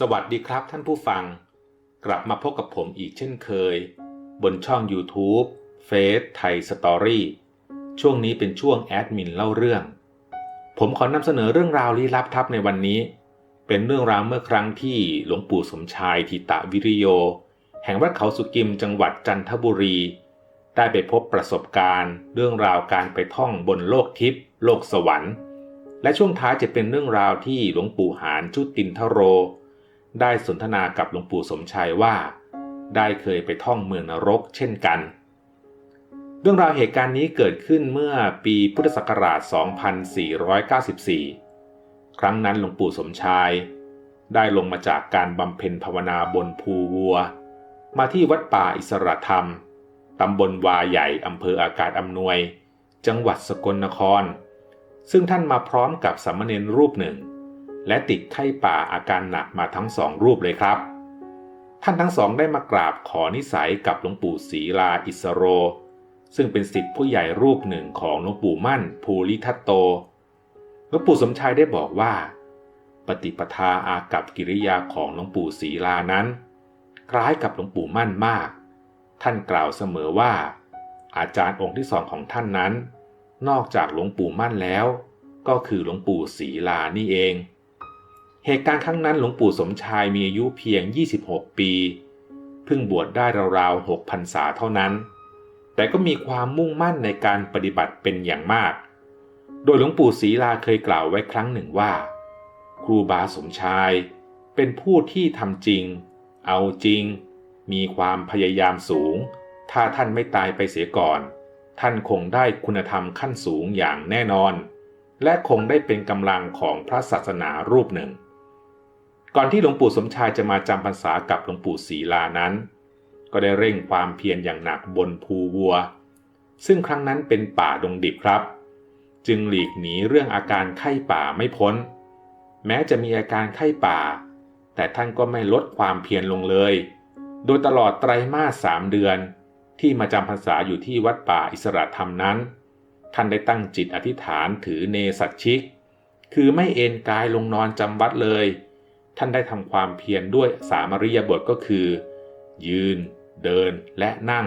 สวัสดีครับท่านผู้ฟัง กลับมาพบกับผมอีกเช่นเคย บนช่อง YouTube เฟซไทยสตอรี่ช่วงนี้เป็นช่วงแอดมินเล่าเรื่อง ผมขอนำเสนอเรื่องราวลี้ลับทับในวันนี้ เป็นเรื่องราวเมื่อครั้งที่หลวงปู่สมชายทิตะวิริโย แห่งวัดเขาสุกิมจังหวัดจันทบุรี ได้ไปพบประสบการณ์ เรื่องราวการไปท่องบนโลกทิพย์โลกสวรรค์ และช่วงท้ายจะเป็นเรื่องราวที่หลวงปู่หานชุตินทโร ได้สนทนากับหลวงปู่สมชัยว่า ได้เคยไปท่องเมืองนรกเช่นกัน เรื่องราวเหตุการณ์นี้เกิดขึ้นเมื่อปีพุทธศักราช 2494 ครั้งนั้นหลวงปู่สมชาย ได้ลงมาจากการบำเพ็ญภาวนาบนภูวัว มาที่วัดป่าอิสระธรรมตำบลวาใหญ่อำเภออากาศอำนวย จังหวัดสกลนคร ซึ่งท่านมาพร้อมกับสามเณรรูปหนึ่ง และติดไข้ป่าอาการหนักมาทั้งสองรูปเลยครับ ท่านทั้งสองได้มากราบขอนิสัยกับหลวงปู่ศรีลาอิสโร ซึ่งเป็นสิทธิผู้ใหญ่รูปหนึ่งของหลวงปู่มั่น ภูริทัตโตหลวงปู่สมชายได้บอกว่า ปฏิปทาอากับกิริยาของหลวงปู่ศรีลานั้น คล้ายกับหลวงปู่มั่นมาก ท่านกล่าวเสมอว่า อาจารย์องค์ที่สองของท่านนั้น นอกจากหลวงปู่มั่นแล้ว ก็คือหลวงปู่ศรีลานี่เอง เหตุการณ์ครั้งนั้นหลวงปู่สมชายมีอายุเพียง 26 ปี เพิ่งบวชได้ราวๆ6พรรษาเท่านั้น แต่ก็มีความมุ่งมั่นในการปฏิบัติเป็นอย่างมาก โดยหลวงปู่ศรีลาเคยกล่าวไว้ครั้งหนึ่งว่า ครูบาสมชาย เป็นผู้ที่ทำจริง เอาจริง มีความพยายามสูง ถ้าท่านไม่ตายไปเสียก่อน ท่านคงได้คุณธรรมขั้นสูงอย่างแน่นอน และคงได้เป็นกำลังของพระศาสนารูปหนึ่ง ก่อนที่หลวงปู่สมชายจะมาจำพรรษากับหลวงปู่ศรีลานั้น ก็ได้เร่งความเพียรอย่างหนักบนภูวัว ซึ่งครั้งนั้นเป็นป่าดงดิบครับ จึงหลีกหนีเรื่องอาการไข้ป่าไม่พ้น แม้จะมีอาการไข้ป่า แต่ท่านก็ไม่ลดความเพียรลงเลย โดยตลอดไตรมาสสามเดือน ที่มาจำพรรษาอยู่ที่วัดป่าอิสระธรรมนั้น ท่านได้ตั้งจิตอธิษฐานถือเนสัตชิก คือไม่เอนกายลงนอนจำวัดเลย ท่านได้ทำความเพียรด้วยสามริยบทก็คือ ยืน เดินและนั่ง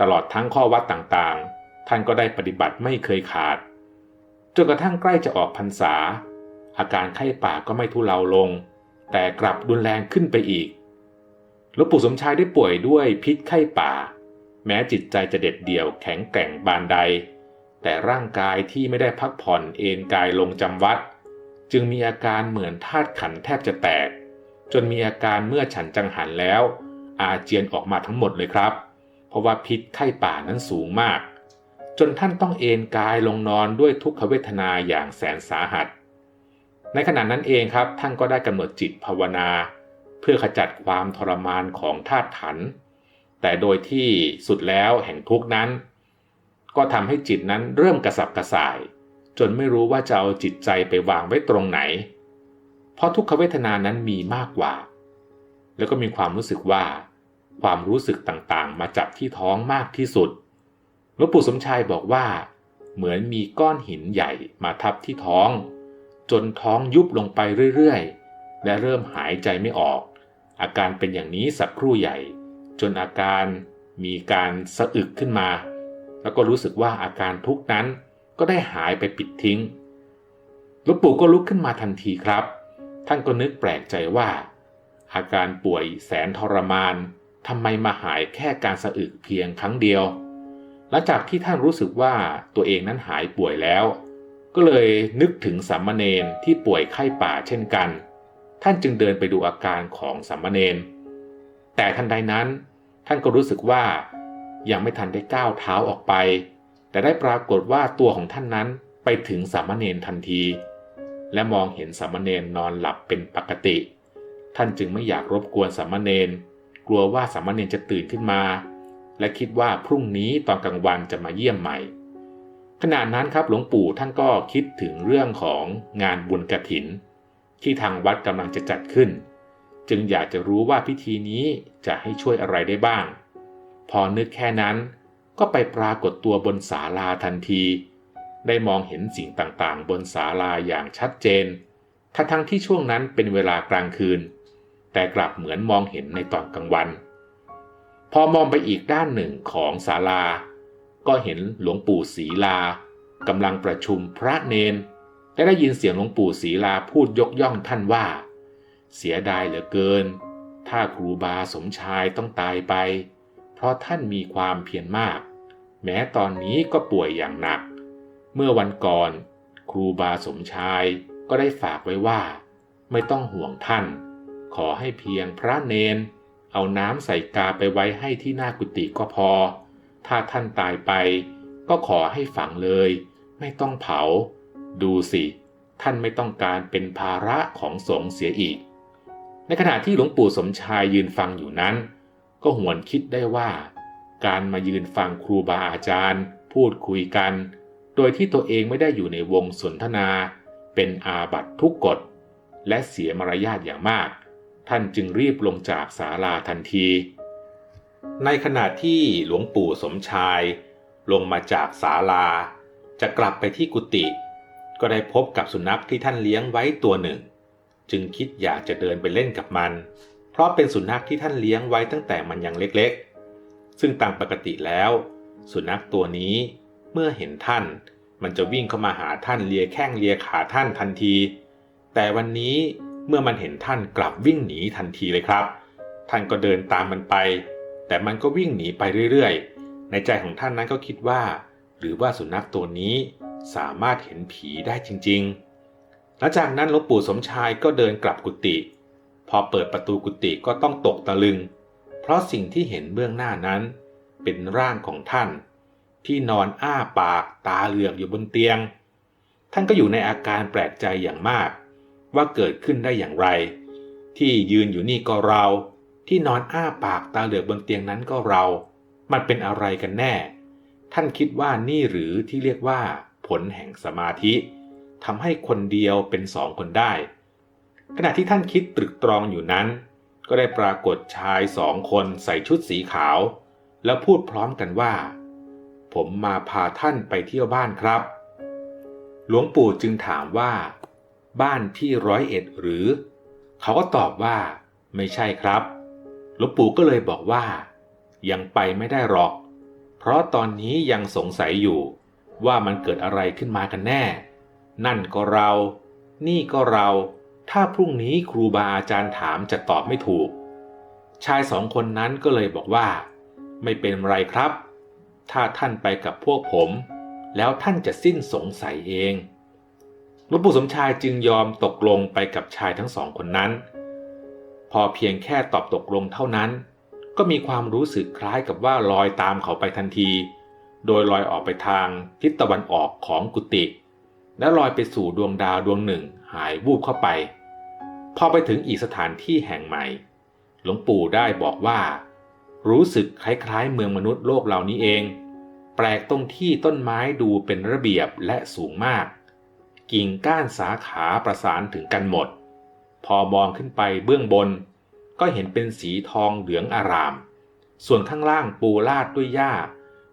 ตลอดทั้งข้อวัดต่างๆ ท่านก็ได้ปฏิบัติไม่เคยขาดจนกระทั่งใกล้จะออกพรรษา อาการไข้ป่าก็ไม่ทุเลาลง แต่กลับรุนแรงขึ้นไปอีกหลวงปู่สมชายได้ป่วยด้วยพิษไข้ป่า แม้จิตใจจะเด็ดเดี่ยวแข็งแกร่งบานใด แต่ร่างกายที่ไม่ได้พักผ่อนเอนกายลงจำวัด จึงมีอาการเหมือนธาตุขันแทบจะแตก จนมีอาการเมื่อฉันจังหันแล้ว อาเจียนออกมาทั้งหมดเลยครับ เพราะว่าพิษไข้ป่านั้นสูงมาก จนท่านต้องเอนกายลงนอนด้วยทุกขเวทนาอย่างแสนสาหัส ในขณะนั้นเองครับท่านก็ได้กำหนดจิตภาวนา เพื่อขจัดความทรมานของธาตุขัน แต่โดยที่สุดแล้วแห่งทุกนั้น ก็ทำให้จิตนั้นเริ่มกระสับกระส่าย จนไม่รู้ว่าจะเอาจิตใจไปวางไว้ตรงไหน เพราะทุกขเวทนานั้นมีมากกว่า แล้วก็มีความรู้สึกว่า ความรู้สึกต่างๆ มาจับที่ท้องมากที่สุดหลวงปู่สมชายบอกว่า เหมือนมีก้อนหินใหญ่มาทับที่ท้อง จนท้องยุบลงไปเรื่อยๆ และเริ่มหายใจไม่ออก อาการเป็นอย่างนี้สักครู่ใหญ่ จนอาการมีการสะอึกขึ้นมา แล้วก็รู้สึกว่าอาการทุกนั้น ก็ได้หายไปปิดทิ้งหลวงปู่ก็ลุกขึ้นมาทันทีครับ ท่านก็นึกแปลกใจว่า อาการป่วยแสนทรมานทำไมมาหายแค่การสะอึกเพียงครั้งเดียว หลังจากที่ท่านรู้สึกว่าตัวเองนั้นหายป่วยแล้ว ก็เลยนึกถึงสามเณรที่ป่วยไข้ป่าเช่นกัน ท่านจึงเดินไปดูอาการของสามเณรแต่ทันใดนั้น ท่านก็รู้สึกว่ายังไม่ทันได้ก้าวเท้าออกไป แต่ได้ปรากฏว่าตัวของท่านนั้นไปถึงสามเณรทันที และมองเห็นสามเณรนอนหลับเป็นปกติ ท่านจึงไม่อยากรบกวนสามเณรกลัวว่าสามเณรจะตื่นขึ้นมา และคิดว่าพรุ่งนี้ตอนกลางวันจะมาเยี่ยมใหม่ขณะนั้นครับหลวงปู่ท่านก็คิดถึงเรื่องของงานบุญกระถิน ที่ทางวัดกำลังจะจัดขึ้น จึงอยากจะรู้ว่าพิธีนี้จะให้ช่วยอะไรได้บ้าง พอนึกแค่นั้น ก็ไปปรากฏตัวบนศาลาทันที ได้มองเห็นสิ่งต่างๆ บนศาลาอย่างชัดเจน ทั้งทั้งที่ช่วงนั้นเป็นเวลากลางคืน แต่กลับเหมือนมองเห็นในตอนกลางวัน พอมองไปอีกด้านหนึ่งของศาลา ก็เห็นหลวงปู่ศรีลากำลังประชุมพระเนนและได้ยินเสียงหลวงปู่ศรีลาพูดยกย่องท่านว่า เสียดายเหลือเกิน ถ้าครูบาสมชายต้องตายไป เพราะท่านมีความเพียรมาก แม้ตอนนี้ก็ป่วยอย่างหนัก เมื่อวันก่อน ครูบาสมชายก็ได้ฝากไว้ว่า ไม่ต้องห่วงท่าน ขอให้เพียงพระเนน เอาน้ำใส่กาไปไว้ให้ที่หน้ากุฏิก็พอ ถ้าท่านตายไป ก็ขอให้ฝังเลย ไม่ต้องเผา ดูสิ ท่านไม่ต้องการเป็นภาระของสงฆ์เสียอีก ในขณะที่หลวงปู่สมชายยืนฟังอยู่นั้น ก็หวนคิดได้ว่า การมายืนฟังครูบาอาจารย์ พูดคุยกัน โดยที่ตัวเองไม่ได้อยู่ในวงสนทนา เป็นอาบัตทุกกฎ และเสียมารยาทอย่างมาก ท่านจึงรีบลงจากศาลาทันที ในขณะที่หลวงปู่สมชาย ลงมาจากศาลา จะกลับไปที่กุฏิก็ได้พบกับสุนัขที่ท่านเลี้ยงไว้ตัวหนึ่ง จึงคิดอยากจะเดินไปเล่นกับมัน เพราะเป็นสุนัขที่ท่านเลี้ยงไว้ตั้งแต่มันยังเล็กๆ ซึ่งตามปกติแล้ว สุนัขตัวนี้เมื่อเห็นท่าน มันจะวิ่งเข้ามาหาท่านเลียแข้งเลียขาท่านทันที แต่วันนี้เมื่อมันเห็นท่านกลับวิ่งหนีทันทีเลยครับ ท่านก็เดินตามมันไป แต่มันก็วิ่งหนีไปเรื่อยๆ ในใจของท่านนั้นก็คิดว่า หรือว่าสุนัขตัวนี้สามารถเห็นผีได้จริงๆ หลังจากนั้นหลวงปู่สมชายก็เดินกลับกุฏิพอเปิดประตูกุฏิก็ต้องตกตะลึง เพราะสิ่งที่เห็นเบื้องหน้านั้น เป็นร่างของท่าน ที่นอนอ้าปากตาเหลือกอยู่บนเตียง ท่านก็อยู่ในอาการแปลกใจอย่างมาก ว่าเกิดขึ้นได้อย่างไร ที่ยืนอยู่นี่ก็เรา ที่นอนอ้าปากตาเหลือกบนเตียงนั้นก็เรา มันเป็นอะไรกันแน่ ท่านคิดว่านี่หรือที่เรียกว่า ผลแห่งสมาธิทำให้คนเดียวเป็นสองคนได้ ขณะที่ท่านคิดตรึกตรองอยู่นั้น ก็ได้ปรากฏชายสองคนใส่ชุดสีขาว แล้วพูดพร้อมกันว่า ผมมาพาท่านไปเที่ยวบ้านครับ หลวงปู่จึงถามว่า บ้านที่ร้อยเอ็ดหรือ เขาก็ตอบว่า ไม่ใช่ครับ หลวงปู่ก็เลยบอกว่า ยังไปไม่ได้หรอก เพราะตอนนี้ยังสงสัยอยู่ ว่ามันเกิดอะไรขึ้นมากันแน่ นั่นก็เรา นี่ก็เรา ถ้าพรุ่งนี้ครูบาอาจารย์ถามจะตอบไม่ถูก ชายสองคนนั้นก็เลยบอกว่า ไม่เป็นไรครับ ถ้าท่านไปกับพวกผม แล้วท่านจะสิ้นสงสัยเองหลวงปู่สมชายจึงยอมตกลงไปกับชายทั้งสองคนนั้น พอเพียงแค่ตอบตกลงเท่านั้น ก็มีความรู้สึกคล้ายกับว่าลอยตามเขาไปทันที โดยลอยออกไปทางทิศตะวันออกของกุฏิและลอยไปสู่ดวงดาวดวงหนึ่งหายวูบเข้าไป พอไปถึงอีกสถานที่แห่งใหม่ หลวงปู่ได้บอกว่า รู้สึกคล้ายๆ เมืองมนุษย์โลกเหล่านี้เอง แปลกตรงที่ต้นไม้ดูเป็นระเบียบและสูงมาก กิ่งก้านสาขาประสานถึงกันหมด พอมองขึ้นไปเบื้องบน ก็เห็นเป็นสีทองเหลืองอาราม ส่วนข้างล่างปูลาดด้วยหญ้า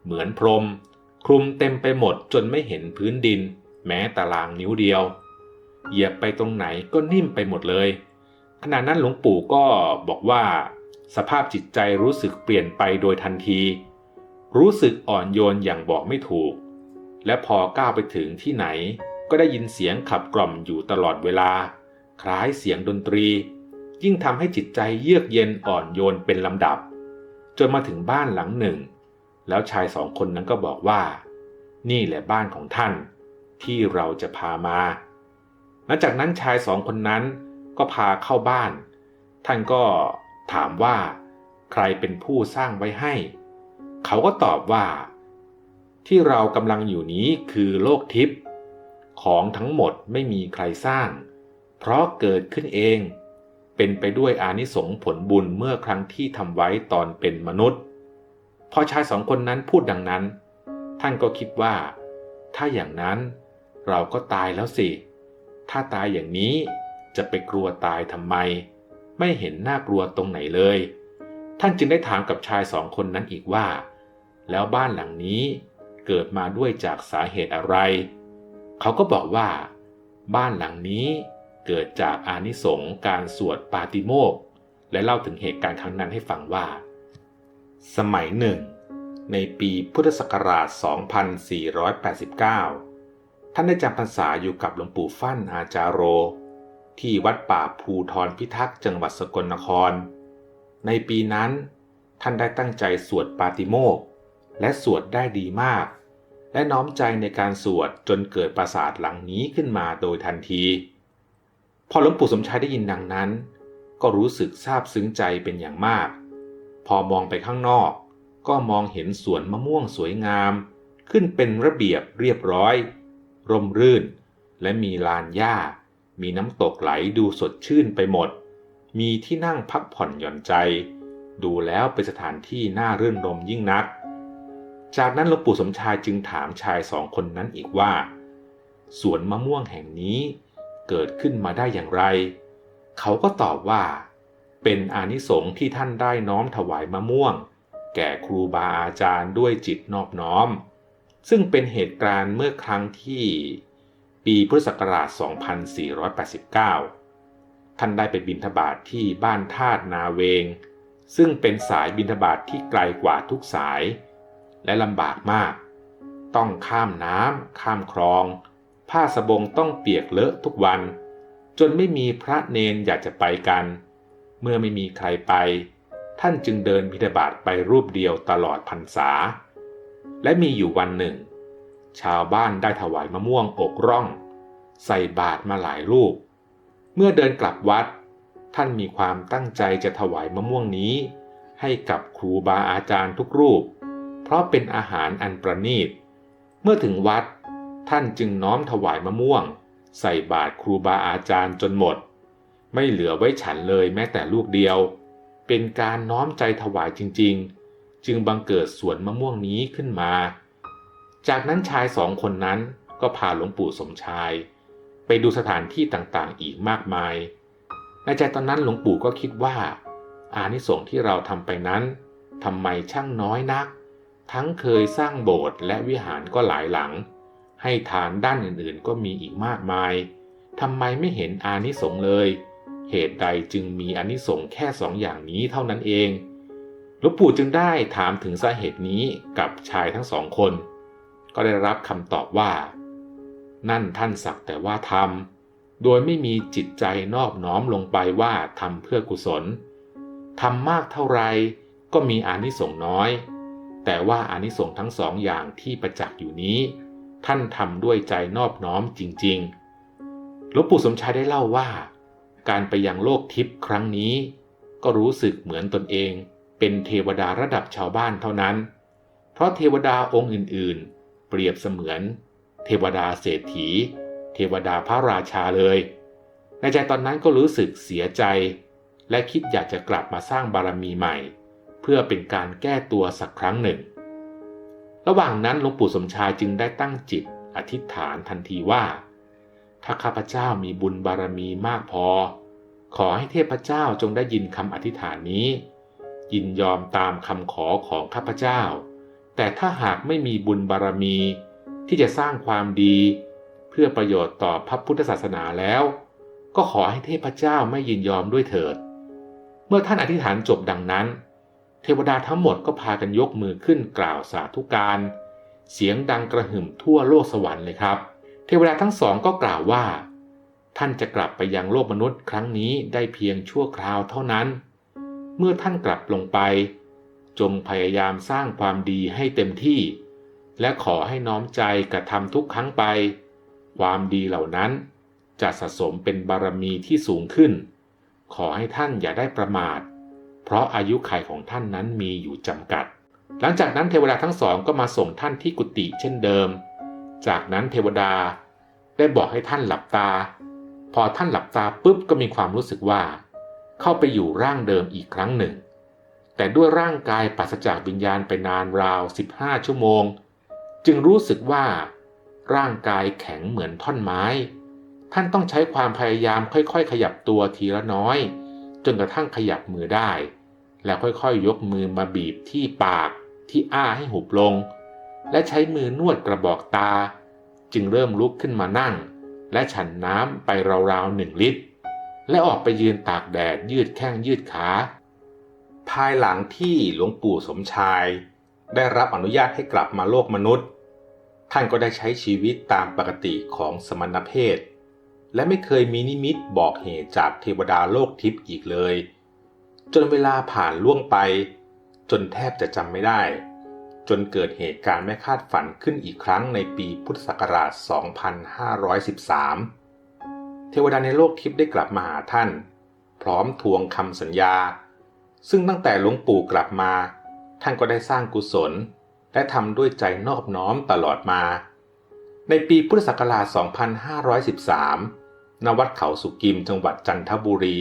เหมือนพรม คลุมเต็มไปหมดจนไม่เห็นพื้นดิน แม้ตารางนิ้วเดียว เหยียบไปตรงไหนก็นิ่มไปหมดเลย ขณะนั้นหลวงปู่ก็บอกว่า สภาพจิตใจรู้สึกเปลี่ยนไปโดยทันที รู้สึกอ่อนโยนอย่างบอกไม่ถูก และพอก้าวไปถึงที่ไหน ก็ได้ยินเสียงขับกล่อมอยู่ตลอดเวลา คล้ายเสียงดนตรี ยิ่งทำให้จิตใจเยือกเย็นอ่อนโยนเป็นลำดับ จนมาถึงบ้านหลังหนึ่ง แล้วชายสองคนนั้นก็บอกว่า นี่แหละบ้านของท่าน ที่เราจะพามา หลังจากนั้นชายสองคนนั้นก็พาเข้าบ้าน ท่านก็ถามว่า ใครเป็นผู้สร้างไว้ให้ เขาก็ตอบว่า ที่เรากำลังอยู่นี้คือโลกทิพย์ของทั้งหมดไม่มีใครสร้าง เพราะเกิดขึ้นเอง เป็นไปด้วยอานิสงส์ผลบุญเมื่อครั้งที่ทำไว้ตอนเป็นมนุษย์ พอชายสองคนนั้นพูดดังนั้น ท่านก็คิดว่า ถ้าอย่างนั้นเราก็ตายแล้วสิ ถ้าตายอย่างนี้จะไปกลัวตายทำไม ไม่เห็นน่ากลัวตรงไหนเลย ท่านจึงได้ถามกับชายสองคนนั้นอีกว่า แล้วบ้านหลังนี้เกิดมาด้วยจากสาเหตุอะไร เขาก็บอกว่า บ้านหลังนี้เกิดจากอานิสงส์การสวดปาติโมกและเล่าถึงเหตุการณ์ครั้งนั้นให้ฟังว่า สมัยหนึ่ง ในปีพุทธศักราช 2489 ท่านได้จำพรรษาอยู่กับหลวงปู่ฟั่นอาจารโร ที่วัดป่าภูทรพิทักษ์จังหวัดสกลนคร ในปีนั้นท่านได้ตั้งใจสวดปาติโมกและสวดได้ดีมาก และน้อมใจในการสวดจนเกิดปราสาทหลังนี้ขึ้นมาโดยทันที พอหลวงปู่สมชายได้ยินดังนั้น ก็รู้สึกซาบซึ้งใจเป็นอย่างมาก พอมองไปข้างนอก ก็มองเห็นสวนมะม่วงสวยงาม ขึ้นเป็นระเบียบเรียบร้อย ร่มรื่น และมีลานหญ้า มีน้ำตกไหลดูสดชื่นไปหมด มีที่นั่งพักผ่อนหย่อนใจ ดูแล้วเป็นสถานที่น่ารื่นรมยิ่งนัก จากนั้นหลวงปู่สมชายจึงถามชายสองคนนั้นอีกว่า สวนมะม่วงแห่งนี้เกิดขึ้นมาได้อย่างไร เขาก็ตอบว่า เป็นอานิสงส์ที่ท่านได้น้อมถวายมะม่วง แก่ครูบาอาจารย์ด้วยจิตนอบน้อม ซึ่งเป็นเหตุการณ์เมื่อครั้งที่ปีพุทธศักราช 2489 ท่านได้ไปบินทบาทที่บ้านธาตุนาเวง ซึ่งเป็นสายบินทบาทที่ไกลกว่าทุกสาย และลำบากมาก ต้องข้ามน้ำข้ามคลอง ผ้าสบงต้องเปียกเลอะทุกวัน จนไม่มีพระเนนอยากจะไปกัน เมื่อไม่มีใครไป ท่านจึงเดินบิณฑบาตไปรูปเดียวตลอดพรรษา และมีอยู่วันหนึ่ง ชาวบ้านได้ถวายมะม่วงอกร่อง ใส่บาตรมาหลายลูก เมื่อเดินกลับวัด ท่านมีความตั้งใจจะถวายมะม่วงนี้ ให้กับครูบาอาจารย์ทุกรูป เพราะเป็นอาหารอันประณีต เมื่อถึงวัด ท่านจึงน้อมถวายมะม่วง ใส่บาตรครูบาอาจารย์จนหมด ไม่เหลือไว้ฉันเลยแม้แต่ลูกเดียว เป็นการน้อมใจถวายจริงๆ จึงบังเกิดสวนมะม่วงนี้ขึ้นมา จากนั้นชายสองคนนั้นก็พาหลวงปู่สมชาย ไปดูสถานที่ต่างๆ อีกมากมาย ในใจตอนนั้นหลวงปู่ก็คิดว่า อานิสงส์ที่เราทำไปนั้นทำไมช่างน้อยนัก ทั้งเคยสร้างโบสถ์และวิหารก็หลายหลัง ให้ทานด้านอื่นๆ ก็มีอีกมากมายทำไมไม่เห็นอานิสงส์เลย เหตุใดจึงมีอานิสงส์แค่สองอย่างนี้เท่านั้นเอง หลวงปู่จึงได้ถามถึงสาเหตุนี้กับชายทั้งสองคน ก็ได้รับคำตอบว่า นั่นท่านสักแต่ว่าทำโดยไม่มีจิตใจนอบน้อมลงไปว่าทำเพื่อกุศลทำมากเท่าไรก็มีอานิสงส์น้อย แต่ว่าอานิสงส์ทั้งสองอย่างที่ประจักษ์อยู่นี้ ท่านทำด้วยใจนอบน้อมจริงๆหลวงปู่สมชายได้เล่าว่า การไปยังโลกทิพย์ครั้งนี้ ก็รู้สึกเหมือนตนเอง เป็นเทวดาระดับชาวบ้านเท่านั้น เพราะเทวดาองค์อื่นๆ เปรียบเสมือน เทวดาเศรษฐี เทวดาพระราชาเลย ในใจตอนนั้นก็รู้สึกเสียใจ และคิดอยากจะกลับมาสร้างบารมีใหม่ เพื่อเป็นการแก้ตัวสักครั้งหนึ่ง ระหว่างนั้นหลวงปู่สมชายจึงได้ตั้งจิตอธิษฐานทันทีว่า ถ้าข้าพเจ้ามีบุญบารมีมากพอ ขอให้เทพเจ้าจงได้ยินคำอธิษฐานนี้ ยินยอมตามคำขอของข้าพเจ้า แต่ถ้าหากไม่มีบุญบารมี ที่จะสร้างความดี เพื่อประโยชน์ต่อพระพุทธศาสนาแล้ว ก็ขอให้เทพเจ้าไม่ยินยอมด้วยเถิด เมื่อท่านอธิษฐานจบดังนั้น เทวดาทั้งหมดก็พากันยกมือขึ้นกล่าวสาธุการ เสียงดังกระหึ่มทั่วโลกสวรรค์เลยครับ เทวดาทั้งสองก็กล่าวว่า ท่านจะกลับไปยังโลกมนุษย์ครั้งนี้ได้เพียงชั่วคราวเท่านั้น เมื่อท่านกลับลงไป จงพยายามสร้างความดีให้เต็มที่ และขอให้น้อมใจกระทำทุกครั้งไป ความดีเหล่านั้นจะสะสมเป็นบารมีที่สูงขึ้น ขอให้ท่านอย่าได้ประมาท เพราะอายุขัยของท่านนั้นมีอยู่จำกัด หลังจากนั้นเทวดาทั้งสองก็มาส่งท่านที่กุฏิเช่นเดิม จากนั้นเทวดาได้บอกให้ท่านหลับตา พอท่านหลับตาปุ๊บก็มีความรู้สึกว่า เข้าไปอยู่ร่างเดิมอีกครั้งหนึ่ง แต่ด้วยร่างกายปราศจากวิญญาณไปนานราว 15 ชั่วโมง จึงรู้สึกว่า ร่างกายแข็งเหมือนท่อนไม้ ท่านต้องใช้ความพยายามค่อยๆ ขยับตัวทีละน้อย จนกระทั่งขยับมือได้ แล้วค่อยๆ ยกมือมาบีบที่ปากที่อ้าให้หุบลง และใช้มือนวดกระบอกตา จึงเริ่มลุกขึ้นมานั่ง และฉันน้ำไปราวๆหนึ่งลิตร และออกไปยืนตากแดดยืดแข้งยืดขา ภายหลังที่หลวงปู่สมชาย ได้รับอนุญาตให้กลับมาโลกมนุษย์ ท่านก็ได้ใช้ชีวิตตามปกติของสมณเพศ และไม่เคยมีนิมิตบอกเหตุจากเทวดาโลกทิพย์อีกเลย จนเวลาผ่านล่วงไป จนแทบจะจำไม่ได้ จนเกิดเหตุการณ์ไม่คาดฝันขึ้นอีกครั้งในปีพุทธศักราช 2513 เทวดาในโลกทิพย์ได้กลับมาหาท่าน พร้อมทวงคำสัญญา ซึ่งตั้งแต่หลวงปู่กลับมา ท่านก็ได้สร้างกุศล และทำด้วยใจนอบน้อมตลอดมา ในปีพุทธศักราช 2513 ณ วัดเขาสุกิมจังหวัดจันทบุรี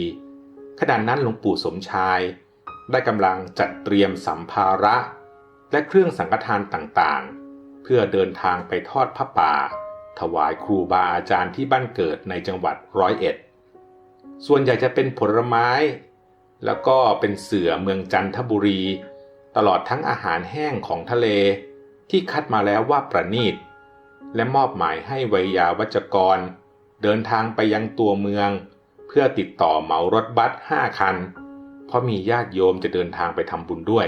ขณะนั้นหลวงปู่สมชาย ได้กำลังจัดเตรียมสัมภาระ และเครื่องสังฆทานต่างๆ เพื่อเดินทางไปทอดพระป่า ถวายครูบาอาจารย์ที่บ้านเกิดในจังหวัดร้อยเอ็ด ส่วนใหญ่จะเป็นผลไม้ แล้วก็เป็นเสือเมืองจันทบุรี ตลอดทั้งอาหารแห้งของทะเล ที่คัดมาแล้วว่าประณีต และมอบหมายให้ไวยาวัจกร เดินทางไปยังตัวเมือง เพื่อติดต่อเหมารถบัสห้าคัน เพราะมีญาติโยมจะเดินทางไปทำบุญด้วย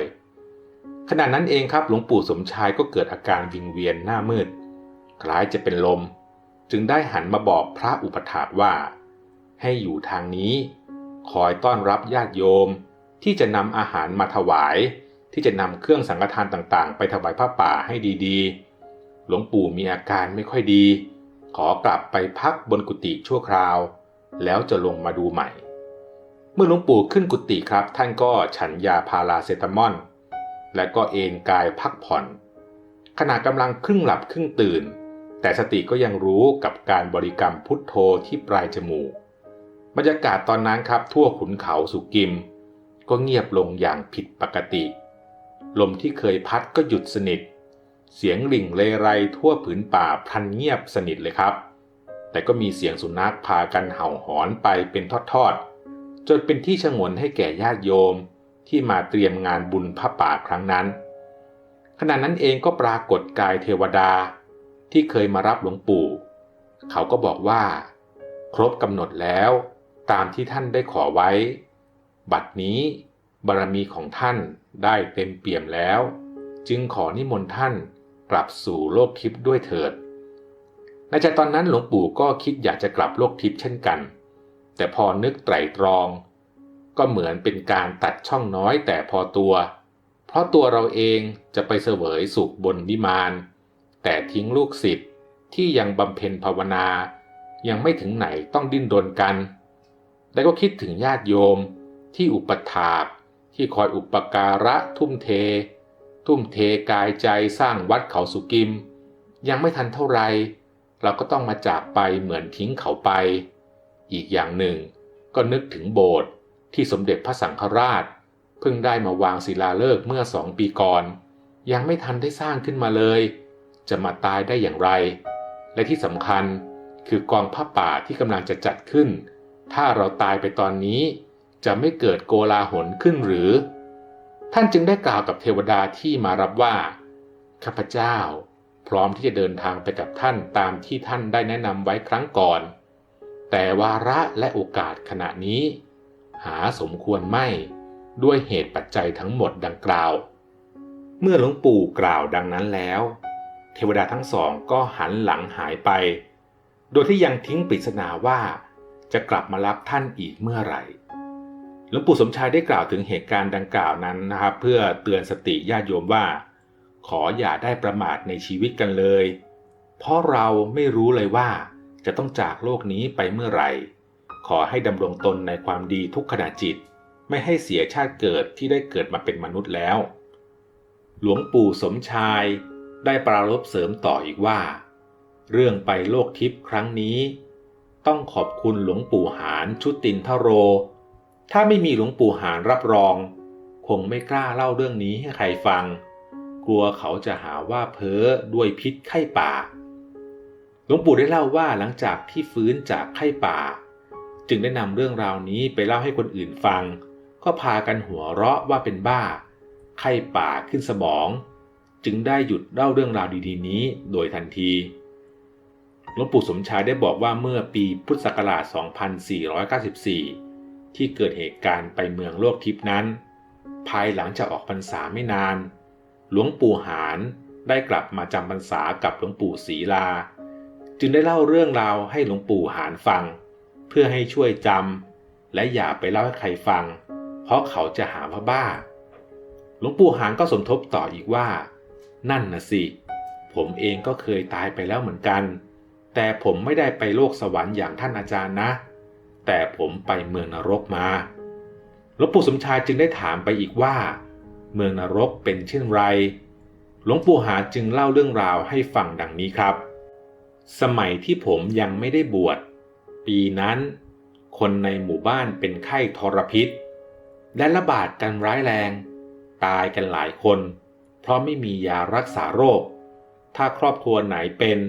ขณะนั้นเองครับหลวงปู่สมชายก็เกิดอาการวิงเวียนหน้ามืด คล้ายจะเป็นลม จึงได้หันมาบอกพระอุปถากว่า ให้อยู่ทางนี้ คอยต้อนรับญาติโยมที่จะนำอาหารมาถวาย ที่จะนำเครื่องสังฆทานต่างๆ ไปถวายพระป่าให้ดีๆ หลวงปู่มีอาการไม่ค่อยดี ขอกลับไปพักบนกุฏิชั่วคราว แล้วจะลงมาดูใหม่ เมื่อหลวงปู่ขึ้นกุฏิครับ ท่านก็ฉันยาพาราเซตามอลและก็เอนกายพักผ่อนขณะกำลังครึ่งหลับครึ่งตื่น แต่สติก็ยังรู้กับการบริกรรมพุทโธที่ปลายจมูก บรรยากาศตอนนั้นครับทั่วขุนเขาสุกิม ก็เงียบลงอย่างผิดปกติ ลมที่เคยพัดก็หยุดสนิท เสียงหลิ่งเลไรทั่วผืนป่าพลันเงียบสนิทเลยครับ แต่ก็มีเสียงสุนัขพากันเห่าหอนไปเป็นทอดๆ จนเป็นที่ชงนให้แก่ญาติโยมที่มาเตรียมงานบุญพระป่าครั้งนั้นขณะนั้นเองก็ปรากฏกายเทวดา ที่เคยมารับหลวงปู่ เขาก็บอกว่า ครบกำหนดแล้วตามที่ท่านได้ขอไว้ บัดนี้ บารมีของท่านได้เต็มเปี่ยมแล้ว จึงขอนิมนต์ท่านกลับสู่โลกทิพย์ด้วยเถิดในใจตอนนั้นหลวงปู่ก็คิดอยากจะกลับโลกทิพย์เช่นกัน แต่พอนึกไตรตรอง ก็เหมือนเป็นการตัดช่องน้อยแต่พอตัว เพราะตัวเราเองจะไปเสวยสุขบนวิมาน แต่ทิ้งลูกศิษย์ที่ยังบำเพ็ญภาวนา ยังไม่ถึงไหนต้องดิ้นรนกันแต่ก็คิดถึงญาติโยมที่อุปถากที่คอยอุปการะทุ่มเท ทุ่มเทกายใจสร้างวัดเขาสุกิม ยังไม่ทันเท่าไร เราก็ต้องมาจากไปเหมือนทิ้งเขาไป อีกอย่างหนึ่ง ก็นึกถึงโบสถ์ที่สมเด็จพระสังฆราช เพิ่งได้มาวางศิลาฤกษ์เมื่อสองปีก่อน ยังไม่ทันได้สร้างขึ้นมาเลย จะมาตายได้อย่างไร และที่สำคัญคือกองผ้าป่าที่กำลังจะจัดขึ้น ถ้าเราตายไปตอนนี้ จะไม่เกิดโกลาหลขึ้นหรือ ท่านจึงได้กล่าวกับเทวดาที่มารับว่า ข้าพเจ้า พร้อมที่จะเดินทางไปกับท่านตามที่ท่านได้แนะนำไว้ครั้งก่อน แต่วาระและโอกาสขณะนี้ หาสมควรไม่ด้วยเหตุปัจจัยทั้งหมดดังกล่าว เมื่อหลวงปู่กล่าวดังนั้นแล้ว เทวดาทั้งสองก็หันหลังหายไป โดยที่ยังทิ้งปริศนาว่า จะกลับมารับท่านอีกเมื่อไหร่หลวงปู่สมชายได้กล่าวถึงเหตุการณ์ดังกล่าวนั้นนะครับ เพื่อเตือนสติญาติโยมว่า ขออย่าได้ประมาทในชีวิตกันเลย เพราะเราไม่รู้เลยว่าจะต้องจากโลกนี้ไปเมื่อไหร่ ขอให้ดำรงตนในความดีทุกขณะจิต ไม่ให้เสียชาติเกิดที่ได้เกิดมาเป็นมนุษย์แล้ว หลวงปู่สมชาย ได้ปรารภเสริมต่ออีกว่า เรื่องไปโลกทิพย์ครั้งนี้ ต้องขอบคุณหลวงปู่หารชุตินทโร ถ้าไม่มีหลวงปู่หารรับรอง คงไม่กล้าเล่าเรื่องนี้ให้ใครฟัง กลัวเขาจะหาว่าเพ้อด้วยพิษไข้ป่าหลวงปู่ได้เล่าว่าหลังจากที่ฟื้นจากไข้ป่า จึงได้นำเรื่องราวนี้ไปเล่าให้คนอื่นฟัง ก็พากันหัวเราะว่าเป็นบ้า ไข้ป่าขึ้นสมอง จึงได้หยุดเล่าเรื่องราวดีๆ นี้โดยทันทีหลวงปู่สมชายได้บอกว่าเมื่อปีพุทธศักราช 2494 ที่เกิดเหตุการณ์ไปเมืองโลกทิพนั้น ภายหลังจากออกพรรษาไม่นาน หลวงปู่หารได้กลับมาจำพรรษากับหลวงปู่ศรีลา จึงได้เล่าเรื่องราวให้หลวงปู่หารฟัง เพื่อให้ช่วยจำและอย่าไปเล่าให้ใครฟัง เพราะเขาจะหาว่าบ้า หลวงปู่หารก็สมทบต่ออีกว่า นั่นนะสิ ผมเองก็เคยตายไปแล้วเหมือนกัน แต่ผมไม่ได้ไปโลกสวรรค์อย่างท่านอาจารย์นะ แต่ผมไปเมืองนรกมาหลวงปู่สมชายจึงได้ถามไปอีกว่า เมืองนรกเป็นเช่นไร หลวงปู่หาจึงเล่าเรื่องราวให้ฟังดังนี้ครับ สมัยที่ผมยังไม่ได้บวช ปีนั้น คนในหมู่บ้านเป็นไข้ทรพิษ และระบาดกันร้ายแรง ตายกันหลายคน เพราะไม่มียารักษาโรค ถ้าครอบครัวไหนเป็น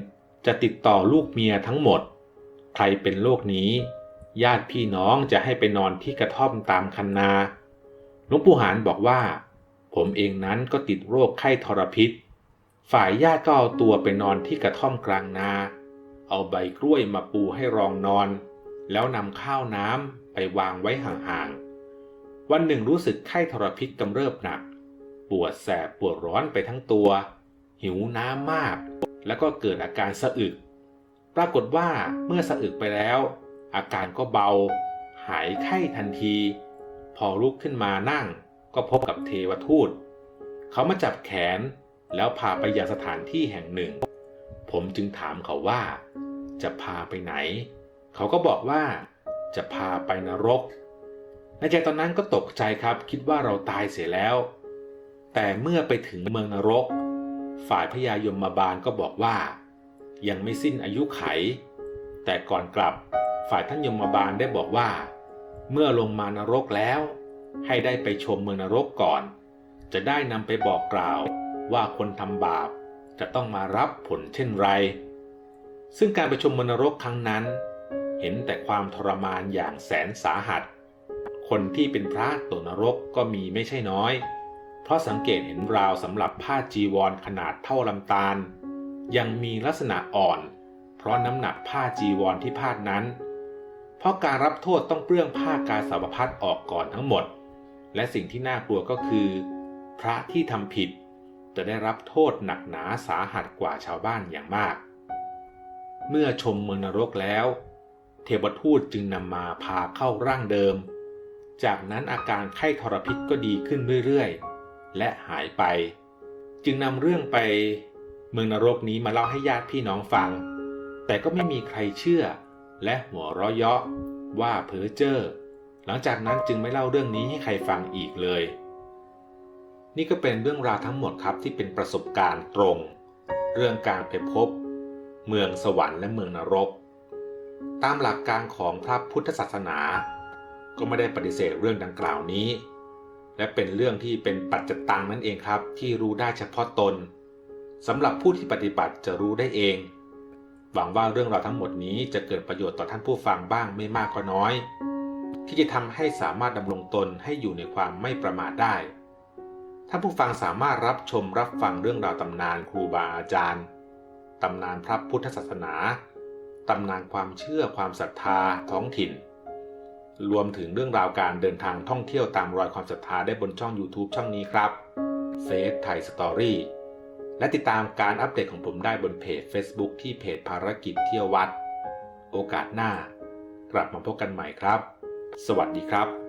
จะติดต่อลูกเมียทั้งหมด ใครเป็นโรคนี้ ญาติพี่น้องจะให้ไปนอนที่กระท่อมตามคันนาหลวงปู่หานบอกว่า ผมเองนั้นก็ติดโรคไข้ทรพิษ ฝ่ายญาติก็เอาตัวไปนอนที่กระท่อมกลางนา เอาใบกล้วยมาปูให้รองนอน แล้วนำข้าวน้ำไปวางไว้ห่างๆวันหนึ่งรู้สึกไข้ทรพิษกำเริบหนัก ปวดแสบปวดร้อนไปทั้งตัว หิวน้ำมาก แล้วก็เกิดอาการสะอึก ปรากฏว่าเมื่อสะอึกไปแล้ว อาการก็เบา หายไข้ทันที พอลุกขึ้นมานั่ง ก็พบกับเทวทูต เขามาจับแขนแล้วพาไปยังสถานที่แห่งหนึ่ง ผมจึงถามเขาว่า จะพาไปไหน เขาก็บอกว่า จะพาไปนรก ในใจตอนนั้นก็ตกใจครับ คิดว่าเราตายเสียแล้ว แต่เมื่อไปถึงเมืองนรก ฝ่ายพญายมบาลก็บอกว่า ยังไม่สิ้นอายุไข แต่ก่อนกลับฝ่ายท่านยมบาลได้บอกว่า เมื่อลงมานรกแล้ว ให้ได้ไปชมเมืองนรกก่อน จะได้นำไปบอกกล่าวว่าคนทำบาปจะต้องมารับผลเช่นไร ซึ่งการไปชมเมืองนรกครั้งนั้น เห็นแต่ความทรมานอย่างแสนสาหัส คนที่เป็นพระตกนรกก็มีไม่ใช่น้อย เพราะสังเกตเห็นราวสำหรับผ้าจีวรขนาดเท่าลำตาล ยังมีลักษณะอ่อน เพราะน้ำหนักผ้าจีวรที่พาดนั้น เพราะการรับโทษต้องเปลื้องผ้ากาสาวพัดออกก่อนทั้งหมด และสิ่งที่น่ากลัวก็คือ พระที่ทำผิด จะได้รับโทษหนักหนาสาหัสกว่าชาวบ้านอย่างมาก เมื่อชมเมืองนรกแล้ว เทวทูตจึงนำมาพาเข้าร่างเดิม จากนั้นอาการไข้ทรพิษก็ดีขึ้นเรื่อยๆ และหายไป จึงนำเรื่องไปเมืองนรกนี้มาเล่าให้ญาติพี่น้องฟัง แต่ก็ไม่มีใครเชื่อ และหัวเราะเยาะว่าเพ้อเจ้อหลังจากนั้นจึงไม่เล่าเรื่องนี้ให้ใครฟังอีกเลย นี่ก็เป็นเรื่องราวทั้งหมดครับที่เป็นประสบการณ์ตรง เรื่องการไปพบ เมืองสวรรค์และเมืองนรก ตามหลักการของพระพุทธศาสนา ก็ไม่ได้ปฏิเสธเรื่องดังกล่าวนี้ และเป็นเรื่องที่เป็นปัจจตังนั่นเองครับ ที่รู้ได้เฉพาะตนสำหรับผู้ที่ปฏิบัติจะรู้ได้เอง หวังว่าเรื่องราวทั้งหมดนี้จะเกิดประโยชน์ต่อท่านผู้ฟังบ้างไม่มากก็น้อย ที่จะทำให้สามารถดำรงตนให้อยู่ในความไม่ประมาทได้ท่านผู้ฟังสามารถรับชมรับฟังเรื่องราวตำนานครูบาอาจารย์ตำนานพระพุทธศาสนาตำนานความเชื่อความศรัทธาท้องถิ่น รวมถึงเรื่องราวการเดินทางท่องเที่ยวตามรอยความศรัทธาได้บนช่อง YouTube ช่องนี้ครับเฟซไทยสตอรี่และติดตามการอัปเดตของผมได้บนเพจ Facebook ที่เพจภารกิจเที่ยววัด โอกาสหน้า กลับมาพบกันใหม่ครับ สวัสดีครับ